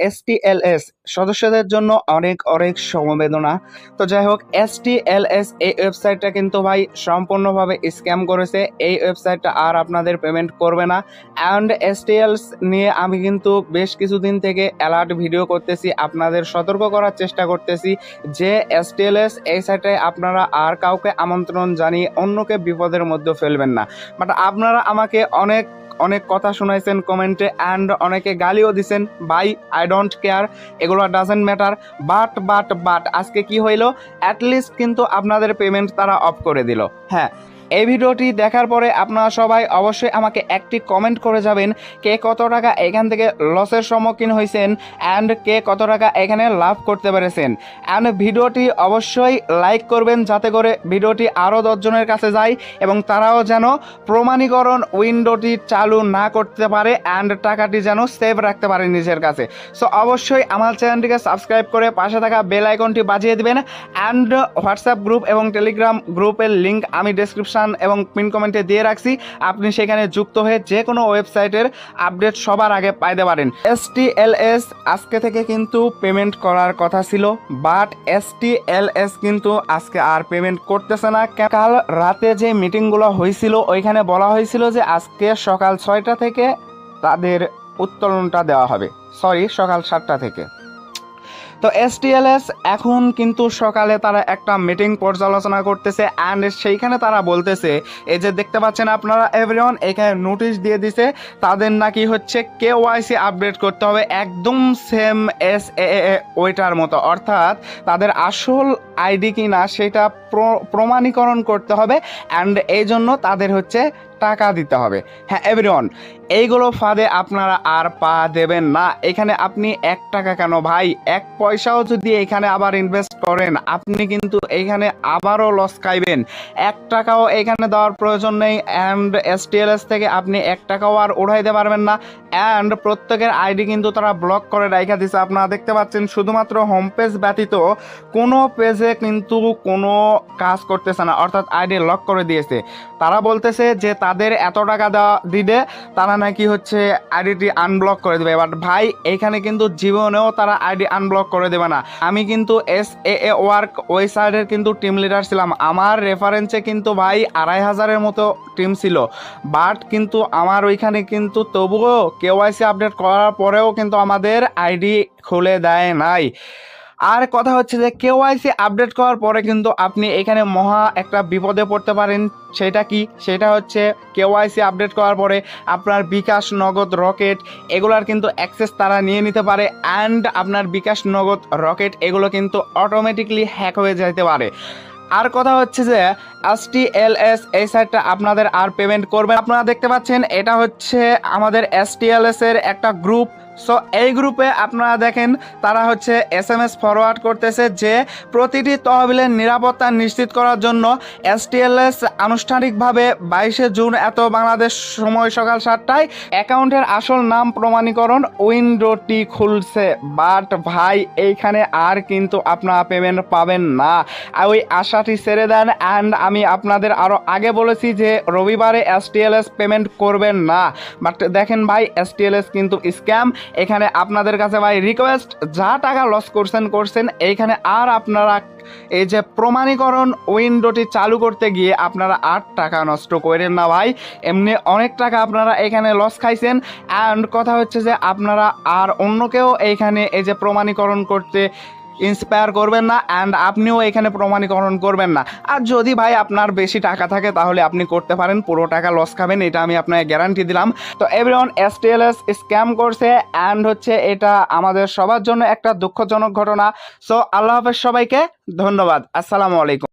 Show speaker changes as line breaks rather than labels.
এসটিএলএস সদস্যদের জন্য অনেক অনেক সমবেদনা। তো যাই হোক এসটিএলএস এই ওয়েবসাইটটা কিন্তু ভাই সম্পূর্ণভাবে স্ক্যাম করেছে। এই ওয়েবসাইটটা আর আপনাদের পেমেন্ট করবে না। অ্যান্ড এসটিএলস নিয়ে আমি কিন্তু বেশ কিছুদিন থেকে অ্যালার্ট ভিডিও করতেছি, আপনাদের সতর্ক করার চেষ্টা করতেছি যে এসটিএলএস এই সাইটে আপনারা আর কাউকে আমন্ত্রণ জানিয়ে অন্যকে বিপদের মধ্যে ফেলবেন না। বাট আপনারা আমাকে অনেক অনেক কথা শোনাইছেন কমেন্টে অ্যান্ড অনেকে গালিও দিছেন। বাই আই ডোন্ট কেয়ার এগুলো doesn't matter but but but আজকে কি হইল? অ্যাটলিস্ট কিন্তু আপনাদের পেমেন্ট তারা অফ করে দিল। হ্যাঁ এই ভিডিওটি দেখার পরে আপনারা সবাই অবশ্যই আমাকে একটি কমেন্ট করে যাবেন, কে কত টাকা এখান থেকে লসের সম্মুখীন হয়েছেন অ্যান্ড কে কত টাকা এখানে লাভ করতে পেরেছেন। অ্যান্ড ভিডিওটি অবশ্যই লাইক করবেন যাতে করে ভিডিওটি আরও দশজনের কাছে যায় এবং তারাও যেন প্রমাণীকরণ উইন্ডোটি চালু না করতে পারে অ্যান্ড টাকাটি যেন সেভ রাখতে পারে নিজের কাছে। সো অবশ্যই আমার চ্যানেলটিকে সাবস্ক্রাইব করে পাশে থাকা বেল আইকনটি বাজিয়ে দেবেন অ্যান্ড হোয়াটসঅ্যাপ গ্রুপ এবং টেলিগ্রাম গ্রুপের লিঙ্ক আমি ডেসক্রিপশন এবং পিন কমেন্টে দিয়ে রাখছি, আপনি সেখানে যুক্ত হয়ে যে কোনো ওয়েবসাইটের আপডেট সবার আগে পাইতে পারেন। এস আজকে থেকে কিন্তু পেমেন্ট করার কথা ছিল বাট এস কিন্তু আজকে আর পেমেন্ট করতেছে না। কাল রাতে যে মিটিংগুলো হয়েছিল, ওইখানে বলা হয়েছিল যে আজকে সকাল ছয়টা থেকে তাদের উত্তোলনটা দেওয়া হবে। সরি সকাল সাতটা থেকে। তো এসটিএলএস এখন কিন্তু সকালে তারা একটা মিটিং পর্যালোচনা করতেছে অ্যান্ড সেইখানে তারা বলতেছে, এই যে দেখতে পাচ্ছেন আপনারা এভরিওয়ান এখানে নোটিশ দিয়ে দিছে, তাদের নাকি হচ্ছে কে ওয়াইসি আপডেট করতে হবে একদম সেম এস এ ওইটার মতো। অর্থাৎ তাদের আসল আইডি কি না সেটা প্র- প্রমাণীকরণ করতে হবে অ্যান্ড এই জন্য তাদের হচ্ছে টাকা দিতে হবে। হ্যাঁ এভরিওয়ান এইগুলো ফাঁদে আপনারা আর পা দেবেন না। এখানে আপনি এক টাকা কেন ভাই? এক পয়সাও যদি এখানে আবার ইনভেস্ট করেন, আপনি কিন্তু এইখানে আবারও লস খাইবেন। এক টাকাও এখানে দেওয়ার প্রয়োজন নেই অ্যান্ড এসটিএলএস থেকে আপনি এক টাকাও আর উঠাইতে পারবেন না। অ্যান্ড প্রত্যেকের আইডি কিন্তু তারা ব্লক করে রাখা দিছে। আপনারা দেখতে পাচ্ছেন শুধুমাত্র হোম পেজ ব্যতীত কোনো পেজে কিন্তু কোনো কাজ করতেছে না। অর্থাৎ আইডি লক করে দিয়েছে। তারা বলতেছে যে তাদের এত টাকা দেওয়া দিলে তারা নাকি হচ্ছে আইডিটি আনব্লক করে দেবে। বাট ভাই, এখানে কিন্তু জীবনেও তারা আইডি আনব্লক করে দেবে না। আমি কিন্তু এস এ এ ওয়ার্ক ওয়েবসাইটের কিন্তু টিম লিডার ছিলাম। আমার রেফারেন্সে কিন্তু ভাই আড়াই হাজারের মতো টিম ছিল। বাট কিন্তু আমার ওইখানে কিন্তু তবুও কেওয়াইসি আপডেট করার পরেও কিন্তু আমাদের আইডি খুলে দেয় নাই। আর কথা হচ্ছে যে কেওয়াইসি আপডেট করার পরে কিন্তু আপনি এখানে মহা একটা বিপদে পড়তে পারেন। সেটা কি? সেটা হচ্ছে কেওয়াইসি আপডেট করার পরে আপনার বিকাশ নগদ রকেট এগুলার কিন্তু অ্যাক্সেস তারা নিয়ে নিতে পারে অ্যান্ড আপনার বিকাশ নগদ রকেট এগুলো কিন্তু অটোমেটিকলি হ্যাক হয়ে যেতে পারে। আর কথা হচ্ছে যে এস টি এল এস এই সাইটটা আপনাদের আর পেমেন্ট করবেন আপনারা দেখতে পাচ্ছেন, এটা হচ্ছে আমাদের এস টি এল এস এর একটা গ্রুপ সো এই গ্রুপে আপনারা দেখেন, তারা হচ্ছে এস এম এস ফরওয়ার্ড করতেছে যে প্রতিটি তহবিলের নিরাপত্তা নিশ্চিত করার জন্য এস টি এল এস আনুষ্ঠানিকভাবে বাইশে জুন এত বাংলাদেশ সময় সকাল সাতটায় অ্যাকাউন্টের আসল নাম প্রমাণীকরণ উইন্ডোটি খুলছে। বাট ভাই, এইখানে আর কিন্তু আপনারা পেমেন্ট পাবেন না। ওই আশাটি ছেড়ে দেন অ্যান্ড আমি আপনাদের আরও আগে বলেছি যে রবিবারে S T L S payment করবেন না। বাট দেখেন ভাই এস টি এল এস কিন্তু স্ক্যাম এখানে আপনাদের কাছে ভাই রিকোয়েস্ট যা টাকা লস করছেন করছেন, এইখানে আর আপনারা এই যে প্রমাণীকরণ উইন্ডোটি চালু করতে গিয়ে আপনারা আট টাকা নষ্ট করেন না ভাই। এমনি অনেক টাকা আপনারা এখানে লস খাইছেন। অ্যান্ড কথা হচ্ছে যে আপনারা আর অন্য কেউ এইখানে এই যে প্রমাণীকরণ করতে ইন্সপায়ার করবেন না অ্যান্ড আপনিও এখানে প্রমাণীকরণ করবেন না। আর যদি ভাই আপনার বেশি টাকা থাকে, তাহলে আপনি করতে পারেন, পুরো টাকা লস খাবেন, এটা আমি আপনাকে গ্যারান্টি দিলাম। তো everyone S T L S scam করছে অ্যান্ড হচ্ছে এটা আমাদের সবার জন্য একটা দুঃখজনক ঘটনা। সো আল্লাহ হাফেজ সবাইকে, ধন্যবাদ। আসসালামু আলাইকুম।